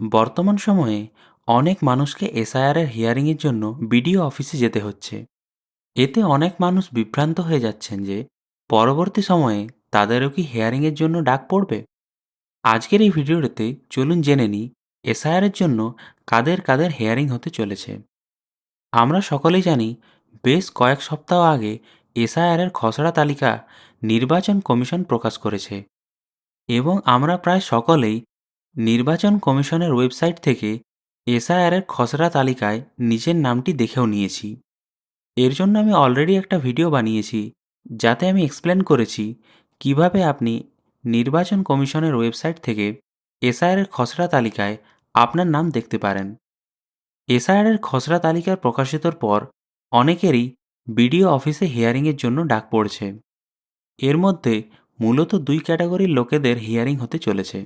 বর্তমান সময়ে অনেক মানুষকে এসআইআরের হিয়ারিংয়ের জন্য বিডিও অফিসে যেতে হচ্ছে। এতে অনেক মানুষ বিভ্রান্ত হয়ে যাচ্ছেন যে, পরবর্তী সময়ে তাদেরও কি হিয়ারিংয়ের জন্য ডাক পড়বে? আজকের এই ভিডিওটিতে চলুন জেনে নিই এসআইআরের জন্য কাদের কাদের হিয়ারিং হতে চলেছে। আমরা সকলেই জানি, বেশ কয়েক সপ্তাহ আগে এসআইআরের খসড়া তালিকা নির্বাচন কমিশন প্রকাশ করেছে এবং আমরা প্রায় সকলেই নির্বাচন কমিশনের ওয়েবসাইট থেকে এসআইআরের খসড়া তালিকায় নিজের নামটি দেখেও নিয়েছি। এর জন্য আমি অলরেডি একটা ভিডিও বানিয়েছি, যাতে আমি এক্সপ্লেন করেছি কীভাবে আপনি নির্বাচন কমিশনের ওয়েবসাইট থেকে এসআইআরের খসড়া তালিকায় আপনার নাম দেখতে পারেন। এসআইআরের খসড়া তালিকা প্রকাশিতর পর অনেকেরই বিডিও অফিসে হিয়ারিংয়ের জন্য ডাক পড়ছে। এর মধ্যে মূলত দুই ক্যাটাগরির লোকেদের হিয়ারিং হতে চলেছে।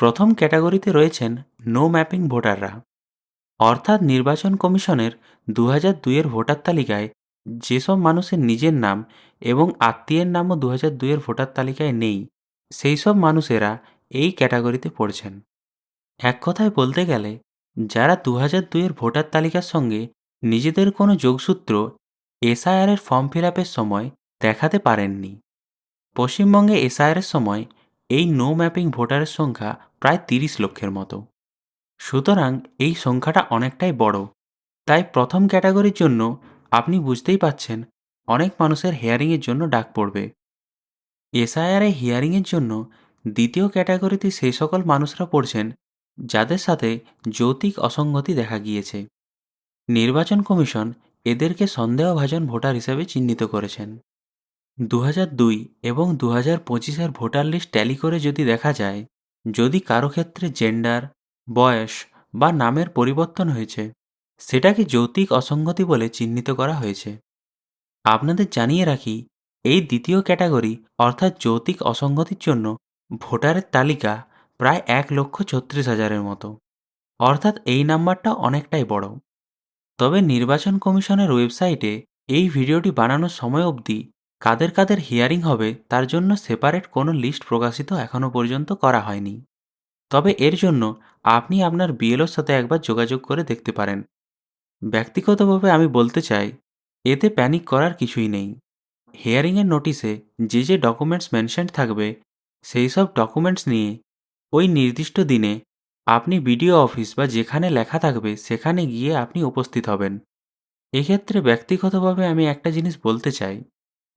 প্রথম ক্যাটাগরিতে রয়েছেন নো ম্যাপিং ভোটাররা। অর্থাৎ নির্বাচন কমিশনের দু হাজার দুইয়ের ভোটার তালিকায় যেসব মানুষের নিজের নাম এবং আত্মীয়ের নামও দু হাজার দুইয়ের ভোটার তালিকায় নেই, সেই সব মানুষেরা এই ক্যাটাগরিতে পড়ছেন। এক কথায় বলতে গেলে, যারা দু হাজার দুইয়ের ভোটার তালিকার সঙ্গে নিজেদের কোনো যোগসূত্র এসআইআরের ফর্ম ফিল সময় দেখাতে পারেননি। পশ্চিমবঙ্গে এসআইআরের সময় এই নো ম্যাপিং ভোটারের সংখ্যা প্রায় তিরিশ লক্ষের মতো। সুতরাং এই সংখ্যাটা অনেকটাই বড়। তাই প্রথম ক্যাটাগরির জন্য আপনি বুঝতেই পাচ্ছেন অনেক মানুষের হেয়ারিংয়ের জন্য ডাক পড়বে। এসআইআরে হিয়ারিংয়ের জন্য দ্বিতীয় ক্যাটাগরিতে সেই সকল মানুষরা পড়ছেন যাদের সাথে যৌতিক অসঙ্গতি দেখা গিয়েছে। নির্বাচন কমিশন এদেরকে সন্দেহভাজন ভোটার হিসেবে চিহ্নিত করেছেন। দু দুই এবং দু হাজার পঁচিশের ভোটার লিস্ট ট্যালি করে যদি দেখা যায় যদি কারও ক্ষেত্রে জেন্ডার বয়স বা নামের পরিবর্তন হয়েছে, সেটাকে যৌতিক অসঙ্গতি বলে চিহ্নিত করা হয়েছে। আপনাদের জানিয়ে রাখি, এই দ্বিতীয় ক্যাটাগরি অর্থাৎ যৌতিক অসঙ্গতির জন্য ভোটারের তালিকা প্রায় এক লক্ষ ছত্রিশ হাজারের মতো। অর্থাৎ এই নাম্বারটা অনেকটাই বড়। তবে নির্বাচন কমিশনের ওয়েবসাইটে এই ভিডিওটি বানানোর সময় অবধি কাদের কাদের হিয়ারিং হবে তার জন্য সেপারেট কোনো লিস্ট প্রকাশিত এখনও পর্যন্ত করা হয়নি। তবে এর জন্য আপনি আপনার বিএলওর সাথে একবার যোগাযোগ করে দেখতে পারেন। ব্যক্তিগতভাবে আমি বলতে চাই, এতে প্যানিক করার কিছুই নেই। হিয়ারিংয়ের নোটিশে যে যে ডকুমেন্টস মেনশন থাকবে, সেই সব ডকুমেন্টস নিয়ে ওই নির্দিষ্ট দিনে আপনি বিডিও অফিস বা যেখানে লেখা থাকবে সেখানে গিয়ে আপনি উপস্থিত হবেন। এক্ষেত্রে ব্যক্তিগতভাবে আমি একটা জিনিস বলতে চাই।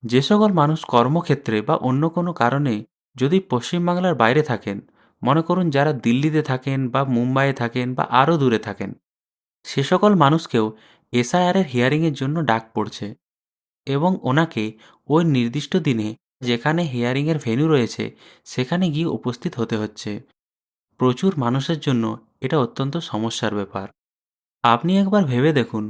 যে সকল মানুষ কর্মক্ষেত্রে বা অন্য কোনো কারণে যদি পশ্চিমবাংলার বাইরে থাকেন, মনে করুন যারা দিল্লিতে থাকেন বা মুম্বাইয়ে থাকেন বা আরও দূরে থাকেন, সে সকল মানুষকেও এসআইআরের হিয়ারিংয়ের জন্য ডাক পড়ছে এবং ওনাকে ওই নির্দিষ্ট দিনে যেখানে হিয়ারিংয়ের ভেন্যু রয়েছে, সেখানে গিয়ে উপস্থিত হতে হচ্ছে। প্রচুর মানুষের জন্য এটা অত্যন্ত সমস্যার ব্যাপার। আপনি একবার ভেবে দেখুন,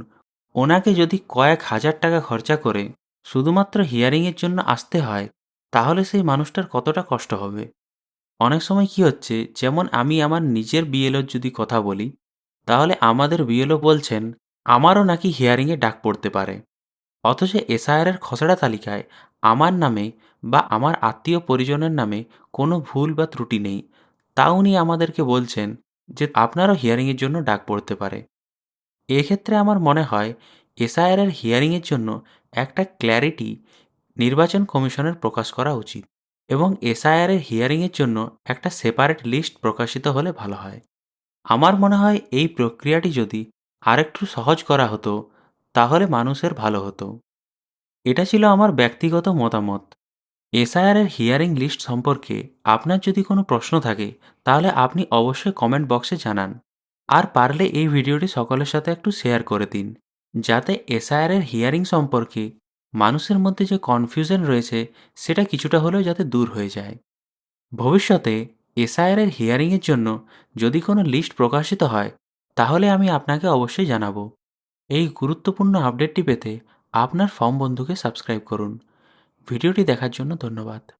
ওনাকে যদি কয়েক হাজার টাকা খরচা করে শুধুমাত্র হিয়ারিংয়ের জন্য আসতে হয়, তাহলে সেই মানুষটার কতটা কষ্ট হবে? অনেক সময় কি হচ্ছে, যেমন আমি আমার নিজের বিএলওর যদি কথা বলি, তাহলে আমাদের বিএলও বলছেন, আমারও নাকি হিয়ারিংয়ে ডাক পড়তে পারে। অথচ এসআইআরের খসড়া তালিকায় আমার নামে বা আমার আত্মীয় পরিজনের নামে কোনো ভুল বা ত্রুটি নেই। তা উনি আমাদেরকে বলছেন যে, আপনারও হিয়ারিংয়ের জন্য ডাক পড়তে পারে। এক্ষেত্রে আমার মনে হয় এসআইআরের হিয়ারিংয়ের জন্য একটা ক্ল্যারিটি নির্বাচন কমিশনের প্রকাশ করা উচিত এবং এসআইআরের হিয়ারিংয়ের জন্য একটা সেপারেট লিস্ট প্রকাশিত হলে ভালো হয়। আমার মনে হয় এই প্রক্রিয়াটি যদি আরেকটু সহজ করা হতো, তাহলে মানুষের ভালো হতো। এটা ছিল আমার ব্যক্তিগত মতামত। এসআইআরের হিয়ারিং লিস্ট সম্পর্কে আপনার যদি কোনো প্রশ্ন থাকে, তাহলে আপনি অবশ্যই কমেন্ট বক্সে জানান। আর পারলে এই ভিডিওটি সকলের সাথে একটু শেয়ার করে দিন। যাতে এসআইআরের হিয়ারিং সম্পর্কে মানুষের মধ্যে যে কনফিউশন রয়েছে, সেটা কিছুটা হলেও যাতে দূর হয়ে যায়। ভবিষ্যতে এসআইআরের হিয়ারিংয়ের জন্য যদি কোনো লিস্ট প্রকাশিত হয়, তাহলে আমি আপনাকে অবশ্যই জানাব। এই গুরুত্বপূর্ণ আপডেটটি পেতে আপনার ফর্ম বন্ধুকে সাবস্ক্রাইব করুন। ভিডিওটি দেখার জন্য ধন্যবাদ।